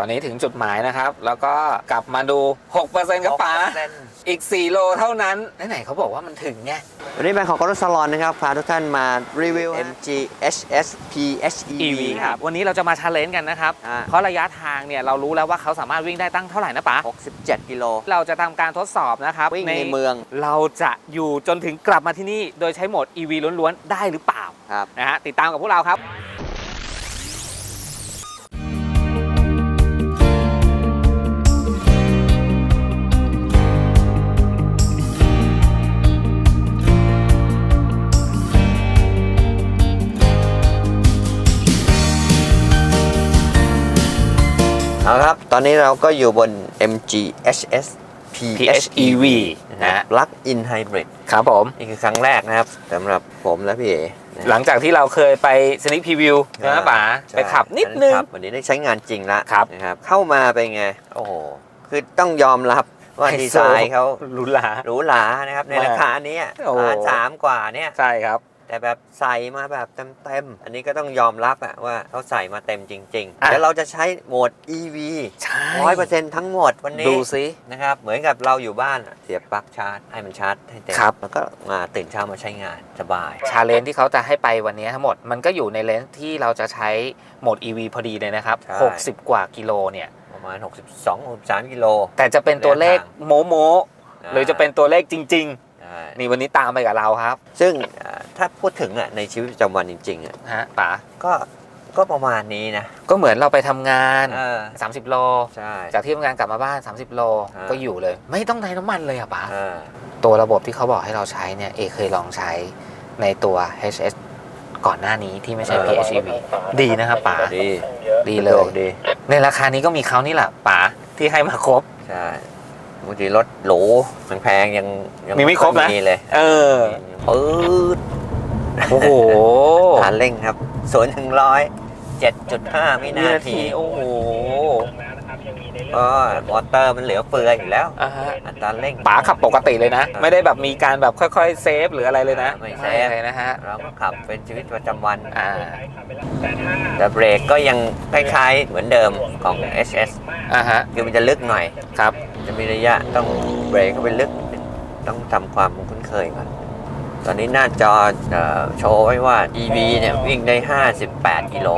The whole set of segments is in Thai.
ตอนนี้ถึงจุดหมายนะครับ แล้วก็กลับมาดู6%ครับป๋า6%อีก 4 โลเท่านั้น ไหนๆเขาบอกว่ามันถึงไงวันนี้แบงค์ของกรถสลอนนะครับพาทุกท่านมารีวิว MG HS PHEV EV ครับ วันนี้เราจะมาชาเลนจ์กันนะครับอ่าเพราะระยะทางเนี่ย เรารู้แล้วว่าเขาสามารถวิ่งได้ตั้งเท่าไหร่นะป๋า67 กิโล เราจะทำการทดสอบนะครับวิ่งในเมือง เราจะอยู่จนถึงกลับมาที่นี่ โดยใช้โหมด EV ล้วนๆ ได้หรือเปล่าครับนะฮะติดตามกับพวกเราครับ เอาละครับ ตอนนี้เราก็อยู่บน MG HS PHEV นะฮะ Plug in Hybrid ครับผม นี่คือครั้งแรกนะครับสำหรับผมและพี่เอ๋นะหลังจากที่เราเคยไปสนิ p พ r วิวใช่ไหมป๋าใช่ไปขับนิดนึงครับวันนี้ได้ใช้งานจริงละครับนะครับ เข้ามาเป็นไง โอ้โห คือต้องยอมรับว่าไฮโซดีไซน์เขาหรูหราหรูหรานะครับ ในมากราคานี้โอ้โหล้านสามกว่าเนี่ยใช่ครับ แต่แบบใส่มาแบบเต็มๆ อันนี้ก็ต้องยอมรับอะว่าเขาใส่มาเต็มจริงๆ อะ แล้วเราจะใช้โหมด EV ใช่ร้อยเปอร์เซ็นต์ทั้งหมดวันนี้ ดูซิ นะครับ เหมือนกับเราอยู่บ้านอะเสียบปลั๊กชาร์จ ให้มันชาร์จให้เต็มครับ แล้วก็มาตื่นเช้ามาใช้งานสบาย ชาเลนจ์ที่เขาจะให้ไปวันนี้ทั้งหมด มันก็อยู่ในเลนส์ที่เราจะใช้โหมด EV พอดีเลยนะครับ ใช่ 60 กว่ากิโลเนี่ย ประมาณ 62 63กิโล แต่จะเป็นตัวเลขระยะทางโมโมหรือจะเป็นตัวเลขจริง ใช่ๆ นี่วันนี้ตามไปกับเราครับ ซึ่งอ่า ถ้าพูดถึงอะในชีวิตประจำวันจริงๆอะฮะป๋าก็ก็ประมาณนี้นะก็เหมือนเราไปทำงาน เออ30 โล ใช่ จากที่ทำงานกลับมาบ้าน 30 โล อ่า ก็อยู่เลย ไม่ต้องใช้น้ำมันเลยอะป๋าเออตัวระบบที่เขาบอกให้เราใช้เนี่ย เอเคยลองใช้ในตัว HS ก่อนหน้านี้ที่ไม่ใช่เออ PHEV ดีนะครับป๋าดีดีเลยดีในราคานี้ก็มีเขานี่แหละป๋าที่ให้มาครบ ใช่บางทีรถหรูแพงๆยังมีไม่ครบนะ มีเลยเออปื๊ด โอ้โหฐานเร่งครับศูนย์ถึงร้อยเจ็ดจุดห้าวิวินานาทีที โอ้โหก็มอเตอร์มันเหลือเฟืออยู่แล้วอ่าฮะอัตราเร่งป๋าขับปกติเลยนะ ไม่ได้แบบมีการแบบค่อยๆเซฟหรืออะไรเลยนะไม่เซฟเลยนะฮะเราก็ขับเป็นชีวิตประจำวันอ่าแต่เบรกก็ยังคล้ายๆเหมือนเดิมของ SS อ่าฮะคือมันจะลึกหน่อยครับ จะมีระยะต้องเบรกเข้าไปลึก ต้องทำความคุ้นเคยก่อน ตอนนี้หน้าจอเอ่อโชว์ไว้ว่า EV เนี่ยวิ่งได้ 58 กิโล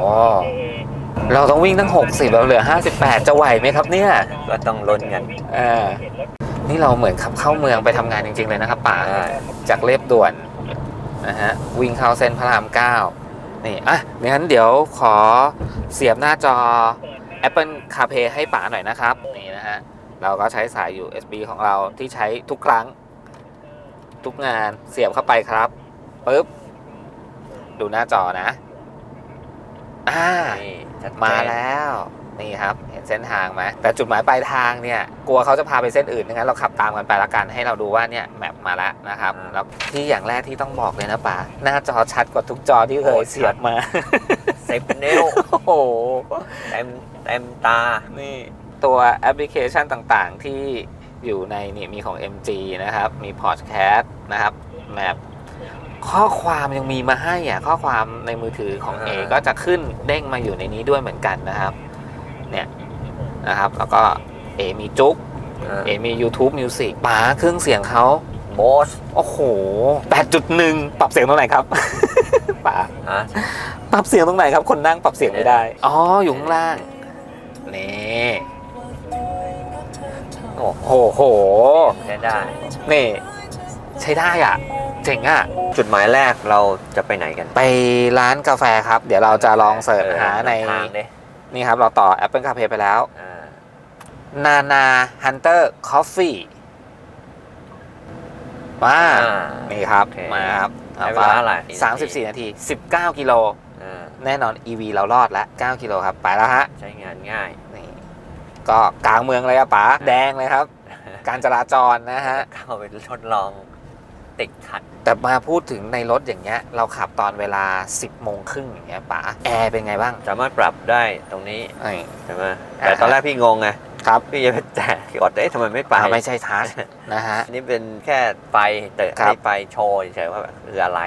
อ๋อเราต้องวิ่งตั้ง 60แล้วเหลือ 58 จะไหวไหมครับเนี่ย ก็ต้องลุ้นกันอ่านี่เราเหมือนขับเข้าเมืองไปทำงานจริง ๆ เลยนะครับป๋าใช่จากเรียบด่วนนะฮะวิ่งเข้าเส้นพระราม 9 นี่ อะงั้นเดี๋ยวขอเสียบหน้าจอ Apple CarPlay ให้ป๋าหน่อยนะครับ นี่นะฮะ เราก็ใช้สาย USB ของเราที่ใช้ทุกครั้ง ทุกงานเสียบเข้าไปครับปุ๊บดูหน้าจอนะ อ่า นี่ชัดเจนมาแล้ว นี่ครับ เห็นเส้นทางไหมแต่จุดหมายปลายทางเนี่ย กลัวเขาจะพาไปเส้นอื่นงั้นเราขับตามกันไปละกันให้เราดูว่าเนี่ยแมปมาแล้วนะครับแล้วที่อย่างแรกที่ต้องบอกเลยนะป๋าหน้าจอชัดกว่าทุกจอที่เคยเสียบมาสิบนิ้วโอ้โหเต็มเต็มตานี่ตัวแอปพลิเคชันต่างๆ ที่ อยู่ในนี่มีของ MG นะครับ มี Podcast นะครับแมปข้อความยังมีมาให้อะข้อความในมือถือของ A อ่าก็จะขึ้นเด้งมาอยู่ในนี้ด้วยเหมือนกันนะครับ เนี่ยนะครับ แล้วก็ A มีจุ๊ก A มี YouTube Music ป๋าเครื่องเสียงเขาโบสโอ้โห 8.1 ปรับเสียงตรงไหนครับ ป๋าฮะปรับเสียงตรงไหนครับ คนนั่งปรับเสียงไม่ได้ อ๋อ อยู่ข้างล่าง นี่ โอ้โอ้โห ใช้ได้ นี่ ใช้ได้อะ เจ๋งอะ จุดหมายแรกเราจะไปไหนกันไปร้านกาแฟครับ เดี๋ยวเราจะลองเสิร์ชหาใน ทางดินี่ครับ เราต่อ Apple CarPlay ไปแล้ว อ่า นานาฮันเตอร์คอฟฟี่มาอ่านี่ครับ โอเคมาครับใช้เวลาเท่าไหร่ สามสิบสี่นาที19กิโล อ่าแน่นอน EV เรารอดแล้ว9กิโลครับ ไปแล้วฮะ ใช้งานง่าย นี่ ก็กลางเมืองเลยอะป๋าแดงเลยครับ การจราจรนะฮะ เข้าไปทดลองติดขัด แต่มาพูดถึงในรถอย่างเงี้ย เราขับตอนเวลา 10โมงครึ่งอย่างเงี้ยป๋าแอร์เป็นไงบ้างสามารถปรับได้ตรงนี้ไอ้ใช่ไหมอ่าแต่ตอนแรกพี่งงไงครับพี่จะไปแตะกดเอ๊ะทำไมไม่ไปป๋าไม่ใช่ทัชนะฮะอันนี้เป็นแค่ไฟเตะครับให้ไฟโชว์เฉยๆว่าคืออะไร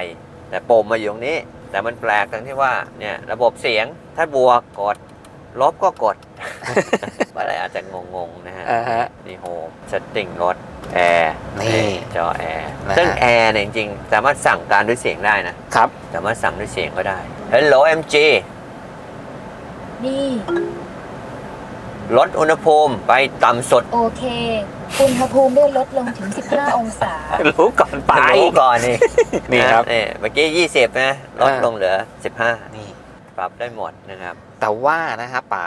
แต่ปุ่มมาอยู่ตรงนี้ แต่มันแปลกตรงที่ว่าเนี่ยระบบเสียงถ้าบวกกด ลบก็กด อะไรอาจจะงงๆนะฮะอ่าฮะ นี่โฮมเซตติ้งรถแอร์นี่จอแอร์นะฮะ ซึ่งแอร์เนี่ยจริงๆ สามารถสั่งการด้วยเสียงได้นะ ครับสามารถสั่งด้วยเสียงก็ได้ Hello MG นี่ ลดอุณหภูมิไปต่ำสุด โอเค อุณหภูมิได้ลดลงถึง 15 องศา รู้ก่อนไป รู้ก่อนนี่นี่ครับะนี่เมื่อกี้ 20 นะ ลดอ่าลงเหลือนี่15 ปรับได้หมดนะครับ แต่ว่านะครับป๋า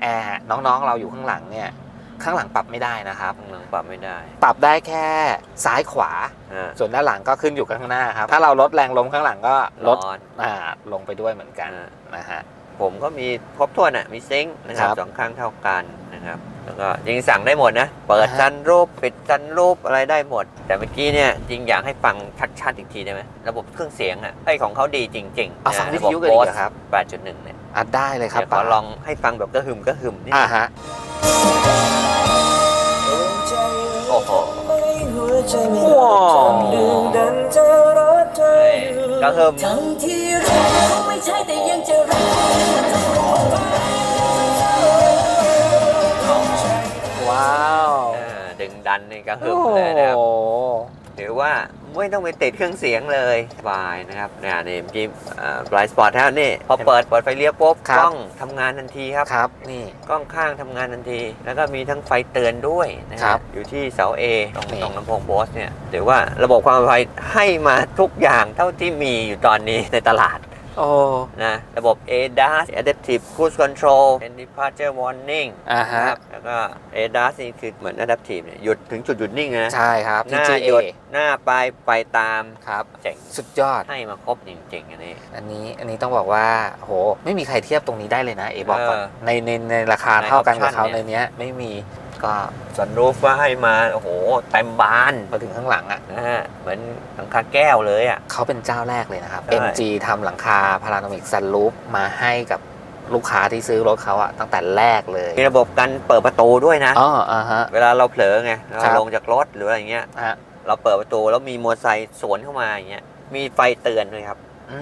แอร์น้องๆเราอยู่ข้างหลังเนี่ยข้างหลังปรับไม่ได้นะครับ ข้างหลังปรับไม่ได้ ปรับได้แค่ซ้ายขวา อ่า ส่วนด้านหลังก็ขึ้นอยู่กับข้างหน้าครับ ถ้าเราลดแรงลมข้างหลังก็ลดร้อน อ่าลงไปด้วยเหมือนกันอ่า นะฮะ ผมก็มีครบถ้วนอะมีซิงค์นะครับครับ สองข้างเท่ากันนะครับ แล้วก็จริงสั่งได้หมดนะ เปิดอ่าฮะซันรูปปิดซันรูปอะไรได้หมด แต่เมื่อกี้เนี่ยจริงอยากให้ฟังชัดๆอีกทีได้ไหมระบบเครื่องเสียงอะไอของเขาดีจริงๆเอาฟังนะวิระทบบยุกันดีกว่าครับ 8.1 เนี่ยอะได้เลยครับเดี๋ยวขอป๋าลองให้ฟังแบบกระหึ่มกระหึ่มนิดอ่านึงฮะโอ้โหว้าวกระหึ่มาวอ่าดึงดันในกระหึ่โอ้มโหเลยนะครับถือว่าไม่ต้องไปติดเครื่องเสียงเลยสบายนะครับเนี่ยนี่เมื่อกี้บลายสปอร์ตแล้วนี่พอเปิดเปิดไฟเลี้ยวปุ๊บครับกล้องทำงานทันทีครับครับ นี่ กล้องข้างทำงานทันที แล้วก็มีทั้งไฟเตือนด้วยนะคครัรับบอยู่ที่เสา A ตรงนี่ ตรงลำโพงโบสเนี่ยหรือว่าระบบความปลอดภัยให้มาทุกอย่างเท่าที่มีอยู่ตอนนี้ในตลาด โอ้นะระบบ ADAS Adaptive Cruise Control and Departure Warning อ่านะฮะครับแล้วก็ ADAS นี่คือเหมือน Adaptive เนี่ยหยุดถึงจุดหยุดนิ่งนะใช่ครับหน้า TGA หยุดหน้าไปไปตามครับ เจ๋งสุดยอด ให้มาครบจริงๆอันนี้ อันนี้อันนี้ต้องบอกว่าโหไม่มีใครเทียบตรงนี้ได้เลยนะ เอบอกก่อนเออในในในราคาเท่ากันกับเขาในใน option เนี้ยไม่มี ก็สันรูฟว่าให้มาโอ้โหเต็มบานมาถึงข้างหลังอะนะฮะเหมือนหลังคาแก้วเลยอะ เขาเป็นเจ้าแรกเลยนะครับ ใช่ MG ทำหลังคาพาราโนมิกซันรูฟมาให้กับลูกค้าที่ซื้อรถเขาอะตั้งแต่แรกเลยมีระบบการเปิดประตูด้วยนะ อ๋ออ่าฮะ เวลาเราเผลอไงครัเราบลงจากรถหรืออะไรเงี้ย ฮะเราเปิดประตูแล้วมีมอเตอร์ไซค์สวนเข้ามาอย่างเงี้ยมีไฟเตือนด้วยครับอื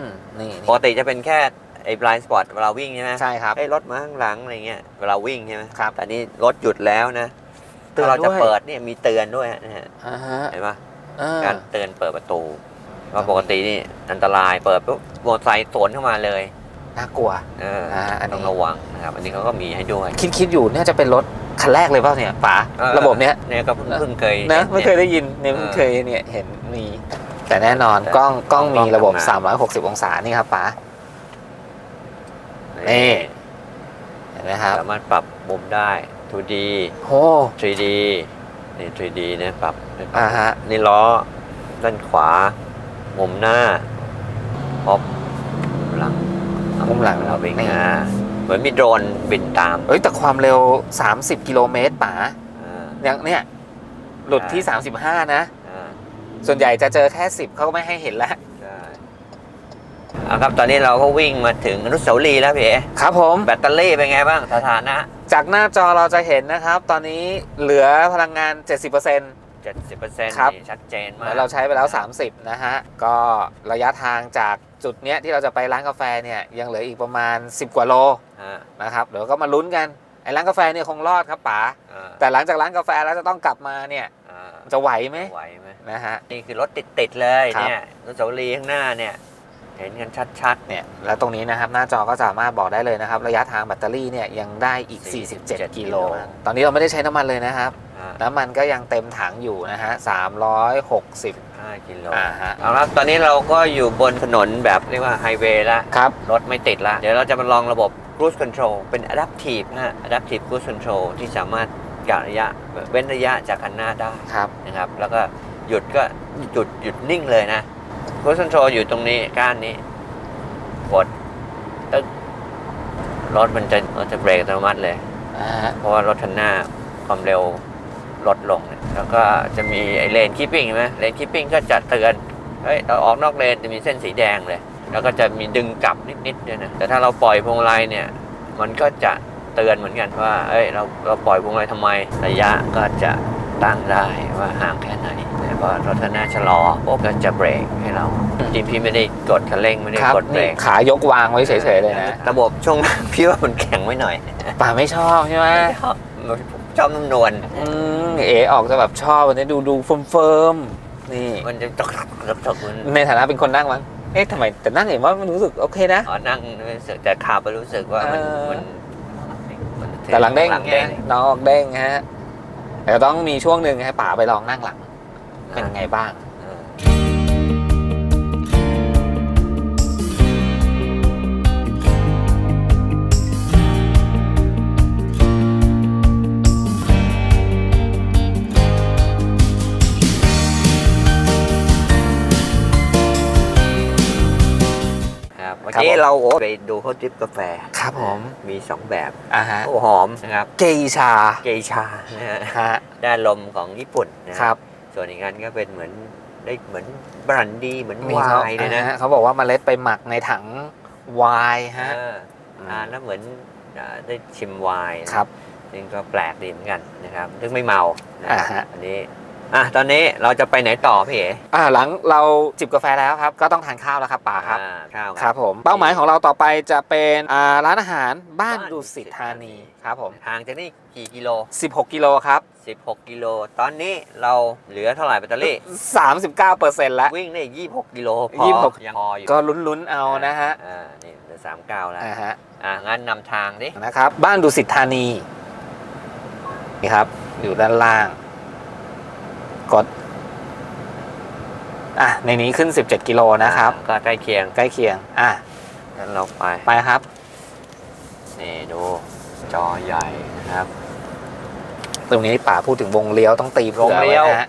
มนี่ปกติจะเป็นแค่ ไอ้ blind spot เวลาวิ่งใช่ไหมใช่ครับไอ้ยรถมาข้างหลังอะไรเงี้ยเวลาวิ่งใช่ไหมครับแต่นี่รถหยุดแล้วนะเตือนถ้าเราจะด้วยเปิดเนี่ยมีเตือนด้วยนะฮะอ่าฮะเห็นปะอ่าการเตือนเปิดประตูว่าปกตินี่อันตรายเปิดปุ๊บมอเตอร์ไซค์สวนเข้ามาเลยน่ากลัวเอออ่าอันนี้ต้องระวังนะครับอันนี้เขาก็มีให้ด้วย คิดคิดอยู่เนี่ยจะเป็นรถคันแรกเลยเปล่าเนี่ยป๋าเออระบบเนี้ยเนี่ยก็เพิ่งเพิ่งเคยนะห็ไม่เคยได้ยินเนี่ยไม่เคยเนี่ยเห็นมีแต่แน่นอนแต่กล้องกล้องกล้มีองระบบทำงาน360 องศานี่ครับป๋า นี่เห็นไหมครับสามารถปรับมุมได้ 2D โอ้ 3D นี่ 3D เนี่ยปรับอ่าฮะ นี่ล้อด้านขวา มุมหน้าพบมุมหลังมุมหลังเราวิ่งนี่อ่าเหมือนมีโดรนบินตาม เอ้ย แต่ความเร็ว 30 กิโลเมตรป๋าอ่าอย่างเนี่ยหลุดที่ใช่35 นะอ่าส่วนใหญ่จะเจอแค่ 10 เขาก็ไม่ให้เห็นแล้วใช่ เอาครับตอนนี้เราก็วิ่งมาถึงอนุสาวรีย์แล้วพี่เอ๋ครับผม แบตเตอรี่เป็นไงบ้างสถานะ จากหน้าจอเราจะเห็นนะครับ ตอนนี้เหลือพลังงาน 70% 70%ครับ นี่ชัดเจนมากแล้วเราใช้ไปแล้ว 30 นะฮะ ก็ระยะทางจากจุดเนี้ยที่เราจะไปร้านกาแฟเนี่ยยังเหลืออีกประมาณ 10 กว่าโลฮะนะครับ เดี๋ยวก็มาลุ้นกัน ไอ้ร้านกาแฟเนี่ยคงรอดครับป๋า อ่าแต่หลังจากร้านกาแฟแล้วจะต้องกลับมาเนี่ยอ่าจะไหวไหมไหวไหมนะฮะ นี่คือรถติดติดๆเลยครับเนี่ยอนุสาวรีย์ข้างหน้าเนี่ย เห็นกันชัดเนี่ยแล้วตรงนี้นะครับหน้าจอก็สามารถบอกได้เลยนะครับ ระยะทางแบตเตอรี่เนี่ยยังได้อีก 47 กิโล ตอนนี้เราไม่ได้ใช้น้ำมันเลยนะครับๆอ่าน้ำมันก็ยังเต็มถังอยู่นะฮะ360 5กิโลอ่าฮะเอาละตอนนี้เราก็อยู่บนถนนแบบเรียกว่าไฮเวย์ละครับรถไม่ติดละ เดี๋ยวเราจะมาลองระบบ cruise control เป็น adaptive ฮะ adaptive cruise control ที่สามารถกะระยะเว้นระยะจากคันหน้าได้ครับนะครับ แล้วก็หยุดก็หยุดหยุดนิ่งเลยนะ cruise control อยู่ตรงนี้ก้านนี้ กดตึ๊กรถมันจะรถจะเบรกอัตโนมัติเลย อ่าฮะเพราะว่ารถคันหน้าความเร็วลดลงเนี่ยแล้วก็จะมีไอเลนคีปปิ้งใช่ไหมเลนคีปปิ้งก็จะเตือนเฮ้ยเราออกนอกเลนจะมีเส้นสีแดงเลย แล้วก็จะมีดึงกลับนิดๆด้วยนะแต่ถ้าเราปล่อยพวงมาลัยเนี่ย มันก็จะเตือนเหมือนกันว่าเอ้ยเราเราปล่อยพวงมาลัยทำไมระยะก็จะตั้งได้ว่าห่างแค่ไหน นะพอรถข้างหน้าชะลอปุ๊บก็จะเบรกให้เราจริงพี่ไม่ได้กดคันเร่งไม่ได้ครับกดเบรนี่กขายกวางไว้เฉยๆเลยนะระบบช่วงพี่ว่ามันแข็งไว้หน่อยป่าไม่ชอบใช่ไหมชอบชอบนุ่มนวลอืมเอ๋ออกจะแบบชอบวันนี้ดูดูเฟิร์มเฟิร์มๆนี่ มันจะตกตกตกมันในฐานะเป็นคนนั่งมั้งเอ๊ะทำไมแต่นั่งเห็นว่ามันรู้สึกโอเคนะ อ๋อนั่งรู้สึกแต่ขับไปรู้สึกว่ามันเออ มันมันแต่หลังเด้งหลังเด้งน้องออกเด้งฮะแต่ต้องมีช่วงหนึ่งให้ป๋าไปลองนั่งหลัง เป็นไงบ้างเออครับเมื่อครับกี้ผมเราโอ้ไปดูเขาดริปกาแฟ ครับผม มีสองแบบอ่าฮะโอ้หอมนะครับ เกชา เกชานะฮะฮะได้ลมของญี่ปุ่นนะฮะครับ ส่วนอีกอันก็เป็นเหมือนได้เหมือนบรันดีเหมือนมีไวเขาน์เลยนะอ่าฮเขาบอกว่าเมล็ดไปหมักในถังไวน์ฮะเอออ่านแล้วเหมือนอ่าได้ชิมไวน์นะครับซึ่งก็แปลกดีเหมือนกันนะครับซึ่งไม่เมานะคอ่ารับฮะอันนี้ อะตอนนี้เราจะไปไหนต่อพี่เอ๋อ่าหลังเราจิบกาแฟแล้วครับ ก็ต้องทานข้าวแล้วครับป๋าครับอ่าข้าวครับผมเป้าหมายของเราต่อไปจะเป็นอ่าร้านอาหารบ้านดุสิตธานีครับผมห่างจากนี่กี่กิโล 16 กิโลครับ16 กิโล ตอนนี้เราเหลือเท่าไหร่แบตเตอรี่ 39%แล้ว วิ่งได้26 กิโลพอ26ยังพออยู่ก็ลุ้นๆเอานะฮะอ่านี่เหลือ39แล้วอ่าฮะอ่างั้นนำทางดินะครับบ้านดุสิตธานีนี่ครับอยู่ด้านล่าง กด อะ ในนี้ขึ้น 17 กิโลนะครับ ก็ใกล้เคียงใกล้เคียง อะ งั้นเราไป ไปครับ นี่ดู จอใหญ่นะครับ ตรงนี้ป่าพูดถึงวงเลี้ยวต้องตีผื่อวงเลี้ยวไนะฮะ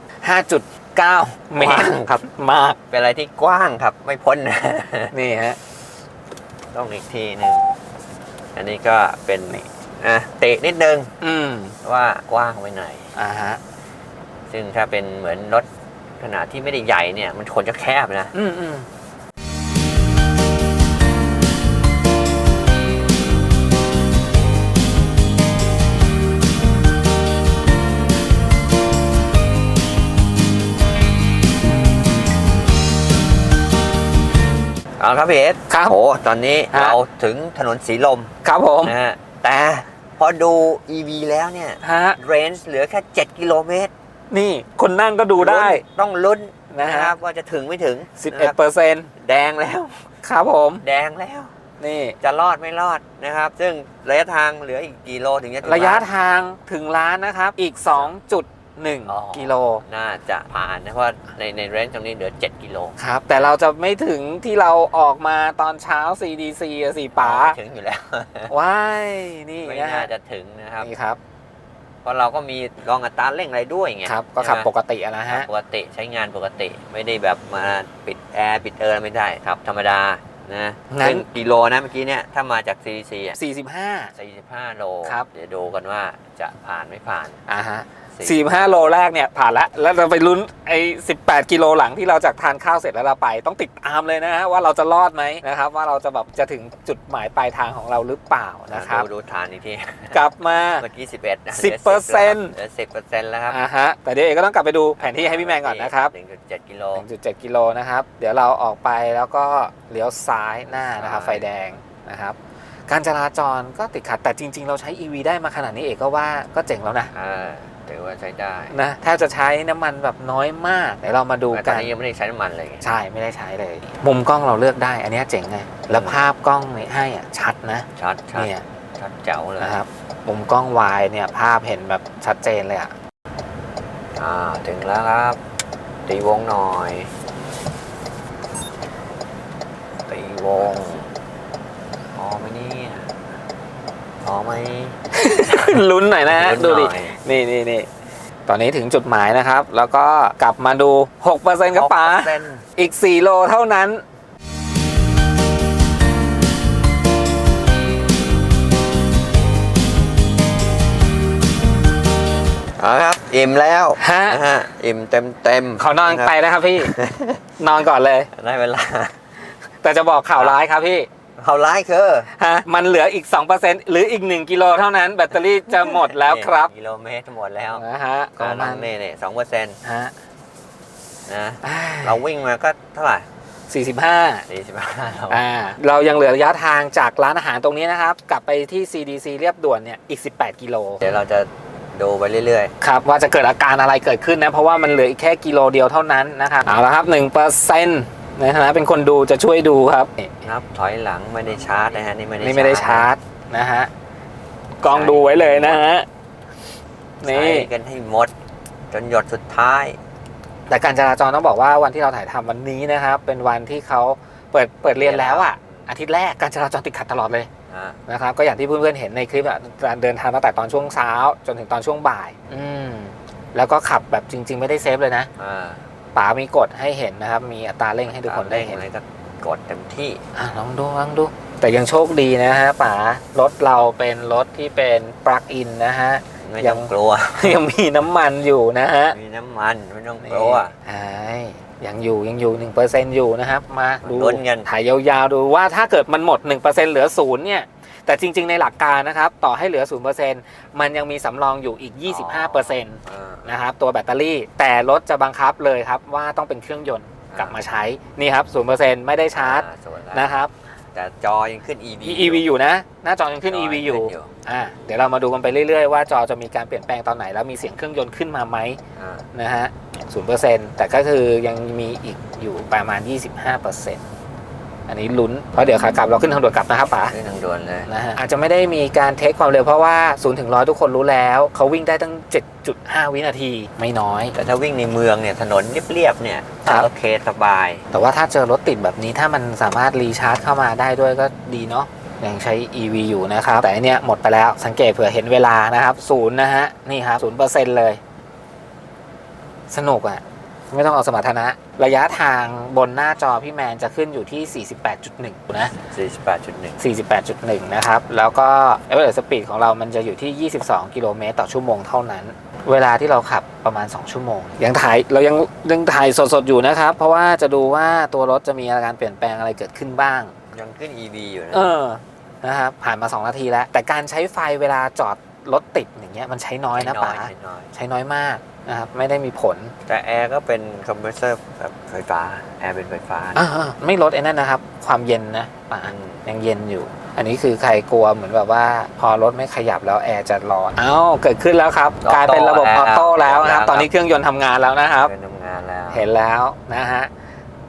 5.9เมตรครับ มาก เป็นอะไรที่กว้างครับ ไม่พ้นนะนี่ฮะ ต้องอีกทีหนึ่ง อันนี้ก็เป็นอะเตะนิดนึงอืมว่ากว้างไปหน่อย อ่าฮะ ซึ่งถ้าเป็นเหมือนรถขนาดที่ไม่ได้ใหญ่เนี่ยมันคนจะแคบนะ อืมอืมเอาครับพี่เอสครับโอ้ตอนนี้ฮะ เราถึงถนนสีลมครับผมนะฮะแต่พอดู EV แล้วเนี่ยฮะ เรนจ์เหลือแค่ 7 กิโลเมตร นี่คนนั่งก็ดูได้ลุ้นต้องลุ้นนะฮะนะครับว่าจะถึงไม่ถึง11นะครับเปอร์เซ็นต์แดงแล้ว ครับผม แดงแล้ว นี่ จะรอดไม่รอดนะครับ ซึ่งระยะทางเหลืออีกกี่โลถึงจะถึงระยะบ้าน ทางถึงร้านนะครับ อีก อ๋อ 2.1 กิโลน่าจะผ่านนะเพราะว่าในในเรนจ์ตรงนี้เหลือ 7 กิโลครับ แต่เราจะไม่ถึงที่เราออกมาตอนเช้า CDC อะสี่ป๋าถึงอยู่แล้ว ว้าย นี่ไม่นะน่าฮะจะถึงนะครับ นี่ครับ เพราะเราก็มีรองอัตราเร่งอะไรด้วยไงครับก็ขับใช่ไหมปกติอะนะฮะปกติใช้งานปกติไม่ได้แบบมาปิดแอร์ปิดเออร์ไม่ได้ครับ ธรรมดานะงั้นซึ่งกิโลนะเมื่อกี้เนี่ยถ้ามาจาก CDC อะ45 45 โลครับเดี๋ยวดูกันว่าจะผ่านไม่ผ่านอ่าฮะ 45โลแรกเนี่ยผ่านแล้วแล้วเราไปลุ้นไอ้18กิโลหลังที่เราจากทานข้าวเสร็จแล้วเราไป ต้องติดตามเลยนะฮะว่าเราจะรอดไหมนะครับว่าเราจะแบบจะถึงจุดหมายปลายทางของเราหรือเปล่านะครับดูดูฐานอีกทีกลับมาเมื่อกี้11นะ10%เหลือ10เปอร์เซ็นต์แล้วครับอ่าฮะแต่เดี๋ยวเอกก็ต้องกลับไปดูแผนที่ให้พี่แมนก่อนนะครับ1.7กิโล1.7กิโลนะครับเดี๋ยวเราออกไปแล้วก็เลี้ยวซ้ายหน้านะครับไฟแดงนะครับการจราจรก็ติดขัดแต่จริง ๆ เราใช้ EV ได้มาขนาดนี้เอกก็ว่าก็เจ๋งแล้วนะอ่า ถือว่าใช้ได้นะแทบจะใช้น้ำมันแบบน้อยมากเดี๋ยวเรามาดูแต่ตกัอนนนี้ยังไม่ได้ใช้น้ำมันเลยไงใช่ไม่ได้ใช้เลย มุมกล้องเราเลือกได้ อันเนี้ยเจ๋งไงแล้วภาพกล้องเนี่ยให้อะชัดนะชัดชัดเนี่ยชัดแจ๋วเลยนะครับมุมกล้องวายเนี่ยภาพเห็นแบบชัดเจนเลยอะอ่าถึงแล้วครับตีวงหน่อยตีวงพอไหมเนี่ยพอไหม ลุ้นหน่อยนะฮะลุ้นดูดิหน่อยนี่นี่นี่ตอนนี้ถึงจุดหมายนะครับ แล้วก็กลับมาดู 6%ครับป๋า6%อีก 4 โลเท่านั้นเอาครับอิ่มแล้วฮะนะฮะอิ่มเต็มเต็มๆเขานอนไปแล้วครับพี่ นอนก่อนเลยได้เวลา แต่จะบอกข่าวร้ายครับพี่ เขาไล่คือฮะมันเหลืออีก 2%หรืออีก 1 กิโลเท่านั้น แบตเตอรี่จะหมดแล้วครับ กิโลเมตรหมดแล้วนะฮะก็ก็มันั่นงนี่นี่สองเปอร์เซ็นต์ฮะนะอ่เราวิ่งมาก็เท่าไหร่ 45สี่สิบห้าอ่าเรายังเหลือระยะทางจากร้านอาหารตรงนี้นะครับ กลับไปที่ CDC เรียบด่วนเนี่ยอีก 18 กิโล เดี๋ยวเราจะดูไปเรื่อยครับว่าจะเกิดอาการอะไรเกิดขึ้นนะ เพราะว่ามันเหลืออีกแค่กิโลเดียวเท่านั้นนะครับเอาละครับ1% ในฐานะเป็นคนดูจะช่วยดูครับนี่ๆนับถอยหลังไม่ได้ชาร์จนะฮะนี่ไม่ได้นี่ไม่ได้ชาร์จนะฮะกล้องดูไว้เลยนะฮะนี่นี่กันให้หมด จนหยดสุดท้าย แต่การจราจรต้องบอกว่าวันที่เราถ่ายทำวันนี้นะครับ เป็นวันที่เขาเปิดเปิดเรียนแล้วอะอาทิตย์แรกการจราจรติดขัดตลอดเลยอ่านะครับก็อย่างที่เพื่อนๆเห็นในคลิปอะการเดินทางตั้งแต่ตอนช่วงเช้า จนถึงตอนช่วงบ่าย อืมแล้วก็ขับแบบจริง ๆ ไม่ได้เซฟเลยนะอ่า ป๋ามีกฎให้เห็นนะครับ มีอัตราเร่งให้ทุกคนได้เห็นอะไรก็กดเต็มที่อะลองดูลองดู แต่ยังโชคดีนะฮะป๋ารถเราเป็นรถที่เป็นปลั๊กอินนะฮะไม่ยัต้องงกลัว ยังมีน้ำมันอยู่นะฮะมีน้ำมันไม่ต้องกลัว ใช่ยังอยู่ยังอยู่หนึ่งเปอร์เซ็นอยู่นะครับ มาดูลุ้นกัน ถ่ายยาวๆดูว่าถ้าเกิดมันหมด1%เหลือศูนย์เนี่ย แต่จริง ๆ ในหลักการนะครับ ต่อให้เหลือ 0%มันยังมีสำรองอยู่อีก 25%อ่านะครับตัวแบตเตอรี่ แต่รถจะบังคับเลยครับว่าต้องเป็นเครื่องยนต์กลับมาใช้ นี่ครับ 0%ไม่ได้ชาร์จอ่สวยแล้วนะครับแต่จอยังขึ้น EV EV อยู่นะ หน้าจอยังขึ้นจ EV อยู่ขึ้นอ่าเดี๋ยวเรามาดูกันไปเรื่อยๆ ว่าจอจะมีการเปลี่ยนแปลงตอนไหน แล้วมีเสียงเครื่องยนต์ขึ้นมาไหมอ่านะฮะศูนเปอร์เซ็นต์แต่ก็คือยังมีอีกอยู่ประมาณ 25เปอร์เซ็นต์ อันนี้ลุ้นเพราะเดี๋ยวขากลับเราขึ้นทางด่วนกลับนะครับป๋าขึ้นทางด่วนเลยนะฮะอาจจะไม่ได้มีการเทคความเร็วเพราะว่า0ถึง100ทุกคนรู้แล้วเขาวิ่งได้ตั้ง 7.5 วินาทีไม่น้อย แต่ถ้าวิ่งในเมืองเนี่ยถนนเรียบๆเนี่ยครับโอเคสบาย แต่ว่าถ้าเจอรถติดแบบนี้ถ้ามันสามารถรีชาร์จเข้ามาได้ด้วยก็ดีเนาะยังใช้ EV อยู่นะครับ แต่อันเนี้ยหมดไปแล้วสังเกตเผื่อเห็นเวลานะครับศูนย์นะฮะนี่ครับศูนย์เปอร์เซ็นต์เลย สนุกอะ ไม่ต้องเอาสมรรถนะ ระยะทางบนหน้าจอพี่แมนจะขึ้นอยู่ที่ 48.1 นะ 48.1 48.1 นะครับ แล้วก็ average speed ของเรามันจะอยู่ที่ 22 กิโลเมตรต่อชั่วโมงเท่านั้น เวลาที่เราขับประมาณ 2 ชั่วโมง ยังถ่ายเรายังยังถ่ายสดๆ อยู่นะครับ เพราะว่าจะดูว่าตัวรถจะมีอาการเปลี่ยนแปลงอะไรเกิดขึ้นบ้าง ยังขึ้น EV อยู่นะ เออ นะครับ ผ่านมา 2 นาทีแล้ว แต่การใช้ไฟเวลาจอดรถติดอย่างเงี้ยมันใช้น้อยนะป๋าใช้น้อยใช้น้อยมาก นะครับไม่ได้มีผลแต่แอร์ก็เป็นคอมเพรสเซอร์แบบไฟฟ้า แอร์เป็นไฟฟ้าอ่าๆไม่ลดไอ้นั่นนะครับ ความเย็นนะป๋าอืมยังเย็นอยู่ อันนี้คือใครกลัวเหมือนแบบว่า พอรถไม่ขยับแล้วแอร์จะร้อนเอ้าเกิดขึ้นแล้วครับกลายเป็นระบบออโต้แล้วนะครับ ตอนนี้เครื่องยนต์ทำงานแล้วนะครับ เป็นทำงานแล้ว เห็นแล้วนะฮะ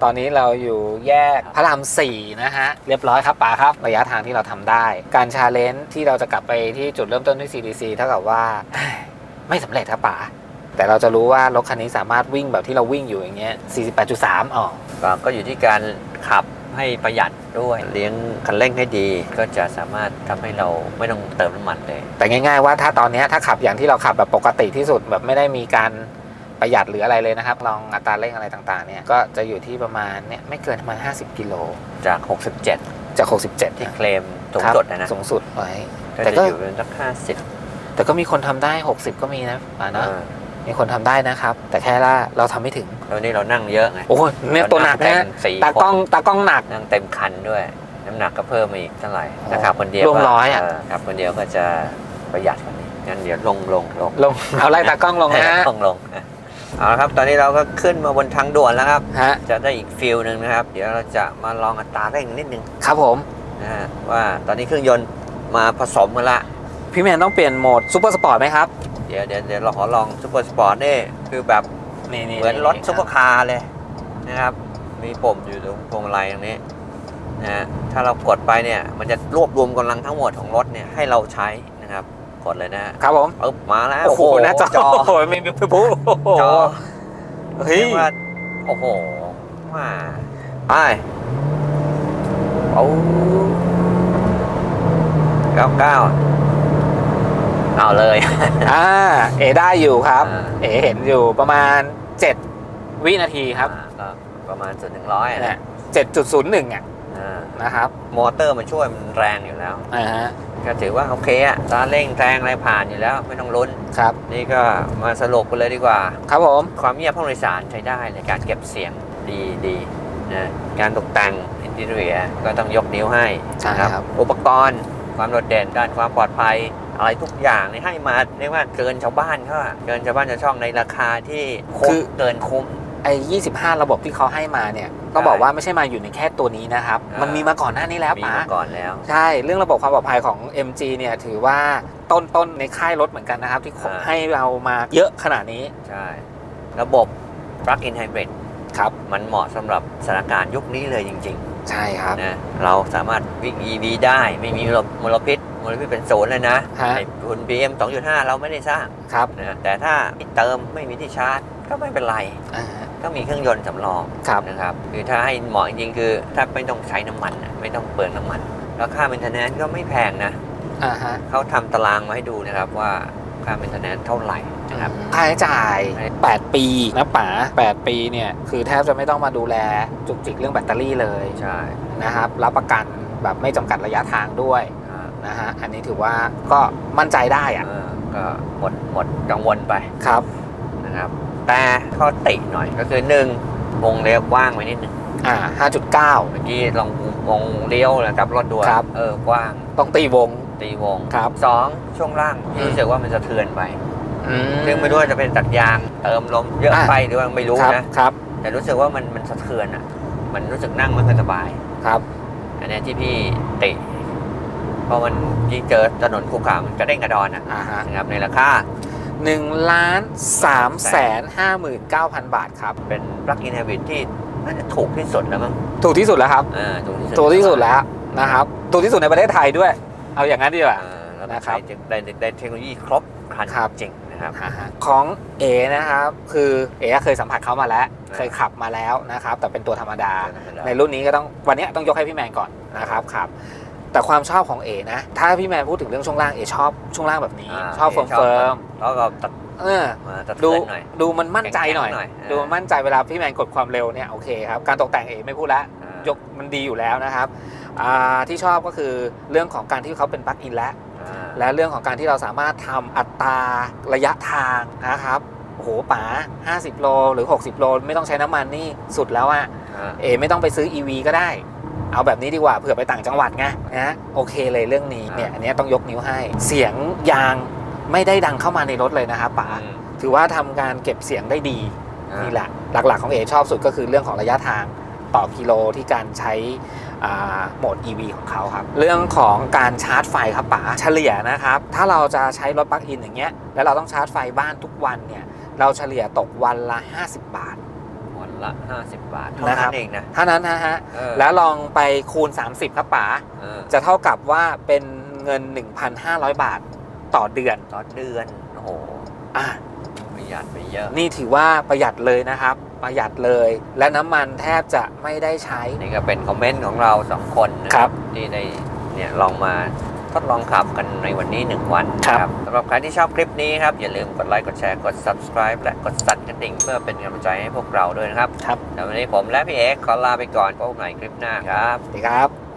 ตอนนี้เราอยู่แยกพระรามสี่นะฮะ เรียบร้อยครับป๋าครับ ระยะทางที่เราทำได้ การชาเลนจ์ที่เราจะกลับไปที่จุดเริ่มต้นที่ CDC เท่ากับว่า ไม่สำเร็จครับป๋า แต่เราจะรู้ว่ารถคันนี้สามารถวิ่งแบบที่เราวิ่งอยู่อย่างเงี้ย 48.3อ๋อก็อยู่ที่การขับให้ประหยัดด้วยเลี้ยงคันเร่งให้ดี ก็จะสามารถทำให้เราไม่ต้องเติมน้ำมันเลย แต่ง่าย ๆ ว่าถ้าตอนเนี้ยถ้าขับอย่างที่เราขับแบบปกติที่สุดแบบไม่ได้มีการประหยัดหรืออะไรเลยนะครับ ลองอัตราเร่งอะไรต่างๆเนี่ยก็จะอยู่ที่ประมาณเนี่ยไม่เกินประมาณ 50 กิโลจาก 67 จาก 67 ที่นะเคลมสูงครับสุดนะนะสูงสุดไว้ก็แต่จะก็อยู่เป็นสักห้าสิบแต่ก็มีคนทำได้ 60 ก็มีนะป่านะ มีคนทำได้นะครับ แต่แค่ว่าเราทำไม่ถึงแล้วนี่เรานั่งเยอะไงโอ้ยเนี่ยตัวหนักเรานะงเต็มสี่ตากล้องคนตากล้องหนักนั่งเต็มคันด้วย น้ำหนักก็เพิ่มมาอีกเท่าไหร่อ๋อนะครับคนเดียวรวมร้อยอะเขับคนเดียวก็จะประหยัดกว่านี้งั้นเดี๋ยวลงลงลงลงเอาไล่ตากล้องลงนะฮะลงลงอะเอาละครับตอนนี้เราก็ขึ้นมาบนทางด่วนแล้วครับฮะจะได้อีกฟิลหนึ่งนะครับ เดี๋ยวเราจะมาลองอัตราเร่งนิดนึงครับผมนะฮะว่าตอนนี้เครื่องยนต์มาผสมกันละพี่แมนต้องเปลี่ยนโหมดซูเปอร์สปอร์ตไหมครับ เดี๋ยวเดี๋ยวเดี๋ยวเราขอลองซูเปอร์สปอร์ตนี่คือแบบนี่นี่เหมือนรถซุปเปอร์คาร์เลยนะครับ มีปุ่มอยู่ตรงพวงมาลัยตรงนี้นะฮะถ้าเรากดไปเนี่ยมันจะรวบรวมกำลังทั้งหมดของรถเนี่ยให้เราใช้นะครับ กดเลยนะฮะครับผมปึ๊บมาแล้วโอ้โหหน้าจอจอโอ้โหไม่มีผู้โอ้โหจอเฮ้ยเรียกว่าโอ้โหว่าไปเอาเก้าเก้า เอาเลยอ่าเอได้อยู่ครับอ่าเอเห็นอยู่ประมาณ 7 วินาทีครับอ่าก็ประมาณจุดหนึ่งร้อยเนี่นะยเจ็ดจุดศูนย์หนึ่งอะอ่านะครับ มอเตอร์มันช่วยมันแรงอยู่แล้วอ่าฮะก็ถือว่าโอเคอะตาเร่งแรงอะไรผ่านอยู่แล้วไม่ต้องลุ้นครับ นี่ก็มาสรุปกันเลยดีกว่า ครับผมความเงียบห้องโดยสารใช้ได้เลยการเก็บเสียงดีดีนะการตกแต่งอินทีเรียก็ต้องยกนิ้วให้ใช่นะครับ อุปกรณ์ ความโดดเด่นด้านความปลอดภัยอะไรทุกอย่างนี่ให้มาเรียกว่าเกินชาวบ้านเขาอะเกินชาวบ้านชาวช่องในราคาที่คุ้มเกินคุ้ม ไอ้25ระบบที่เขาให้มาเนี่ยต้องบอกว่าไม่ใช่มาอยู่ในแค่ตัวนี้นะครับ อ่ามั มันมีมาก่อนหน้านี้แล้วมีป๋ามาก่อนแล้ว ใช่ เรื่องระบบความปลอดภัยของ MG เนี่ยถือว่าต้นๆในค่ายรถเหมือนกันนะครับ ที่อ่า ให้เรามาเยอะขนาดนี้ใช่ ระบบ plug-in hybrid ครับ มันเหมาะสำหรับสถานการณ์ยุคนี้เลยจริง ใช่ครับๆนะเราสามารถวิ่ง EV ได้ไม่มีมลพิษมลพิษเป็นศูนย์เลยนะฮะ ไอ้ฝุ่น PM 2.5 เราไม่ได้สร้างครับนะแต่ถ้าเติมไม่มีที่ชาร์จ ก็ไม่เป็นไร อ่าก็มีเครื่องยนต์สำรองครับนะครับคือถ้าให้เหมาะจริงๆคือถ้าไม่ต้องใช้น้ำมันน่ะไม่ต้องเปลืองน้ำมัน แล้วค่า maintenance ก็ไม่แพงนะ อ่าฮะเขาทำตารางมาให้ดูนะครับว่าค่า maintenance เท่าไหร่ นะครับค่าใช้จ่าย 8 ปีนะป๋า8 ปีเนี่ยคือแทบจะไม่ต้องมาดูแลจุกจิกเรื่องแบตเตอรี่เลยใช่นะครับรับประกันแบบไม่จำกัดระยะทางด้วยอ่านะฮะอันนี้ถือว่าก็มั่นใจได้อะเออก็หมดหมดกังวลไปครับนะครับ แต่ข้อติหน่อยก็คือหนึ่งวงเลี้ยวกว้างไปนิดนึงอ่า5.9เมื่อกี้ลองวงเลี้ยวนะครับรถด่วนครับเออกว้างต้องตีวงตีวงครับสองช่วงล่างที่รู้สึกว่ามันสะเทือนไป อืมซึ่งไม่รู้ว่าจะเป็นจากยางเติมลมเยอะอะไปหรือว่าไม่รู้ครับนะครับแต่รู้สึกว่ามันมันสะเทือนอะ มันรู้สึกนั่งไม่ค่อยสบาย ครับ อันเนี้ยที่พี่ติเพราะมันยิ่งเจอถนนคู่ขามันกระเด้งกระดอนอะอ่าฮะนะครับในราคาหนึ่งล้านสามแสนห้าหมื่นเก้าพันบาทครับ เป็น plug-in hybrid ที่น่าจะถูกที่สุดแล้วมั้งถูกที่สุดแล้วครับ อ่าถูกที่สุดถูกที่สุดแล้วนะครับ ถูกที่สุดในประเทศไทยด้วย เอาอย่างนั้นดีกว่า อ่าแล้วนะนะคครัรับบได้ได้เทคโนโลยีครบครันครับ จริง นะครับอ่าฮะของเอนะครับ คือเอเคยสัมผัสเขามาแล้วอ่าเคยขับมาแล้วนะครับ แต่เป็นตัวธรรมดาธรรมดา ในรุ่นนี้ก็ต้องวันนี้ต้องยกให้พี่แมนก่อนนะครับครับแต่ความชอบของเอนะ ถ้าพี่แมนพูดถึงเรื่องช่วงล่างเอชอบช่วงล่างแบบนี้าชอบเฟิร์มเฟิร์มแล้วก็ตัดๆเออมาตัดดูเตือนหน่อยดูมันมั่นใจหน่อยแข็งๆหน่อยเออดูมันมั่นใจเวลาพี่แมนกดความเร็วเนี่ยโอเคครับการตกแต่งเอไม่พูดแล้วอ่ายกมันดีอยู่แล้วนะครับอ่าที่ชอบก็คือเรื่องของการที่เขาเป็นปลั๊กอินแล้วอ่า และเรื่องของการที่เราสามารถทำอัตราระยะทางนะครับโอ้โหป๋า50 โลหรือ 60 โล ไม่ต้องใช้น้ำมันนี่สุดแล้วอะอ่าเอ ไม่ต้องไปซื้อ EV ก็ได้ เอาแบบนี้ดีกว่าเผื่อไปต่างจังหวัดไงนะโอเคเลยเรื่องนี้เนี่ยอันเนี้ยต้องยกนิ้วให้ เสียงยางไม่ได้ดังเข้ามาในรถเลยนะครับป๋าอืมถือว่าทำการเก็บเสียงได้ดีอ่านี่แหละหลักๆของเอชอบสุดก็คือเรื่องของระยะทางต่อกิโลที่การใช้อ่า โหมด EV ของเขาครับ เรื่องของการชาร์จไฟครับป๋าเฉลี่ยนะครับ ถ้าเราจะใช้รถปลั๊กอินอย่างเงี้ย แล้วเราต้องชาร์จไฟบ้านทุกวันเนี่ย เราเฉลี่ยตกวันละ 50 บาท วันละ 50 บาทเท่านะครันั้บนเองนะเท่านั้นนะฮะเออแล้วลองไปคูณ 30 ครับป๋าเออจะเท่ากับว่าเป็นเงิน 1,500 บาทต่อเดือน ต่อเดือน โอ้โหอะประหยัดไปเยอะ นี่ถือว่าประหยัดเลยนะครับ ประหยัดเลย และน้ำมันแทบจะไม่ได้ใช้ นี่ก็เป็นคอมเมนต์ของเราสองคนนะครับ ที่ได้เนี่ยลองมาทดลองขับกันในวันนี้ 1 วันนะครับสำหรับใครที่ชอบคลิปนี้ครับ อย่าลืมกดไลค์กดแชร์กด subscribe และกดสั่นกระดิ่งเพื่อเป็นกำลังใจให้พวกเราด้วยนะครับครับแต่วันนี้ผมและพี่เอกขอลาไปก่อนพบกันใหม่คลิปหน้าครับสวัสดีครับ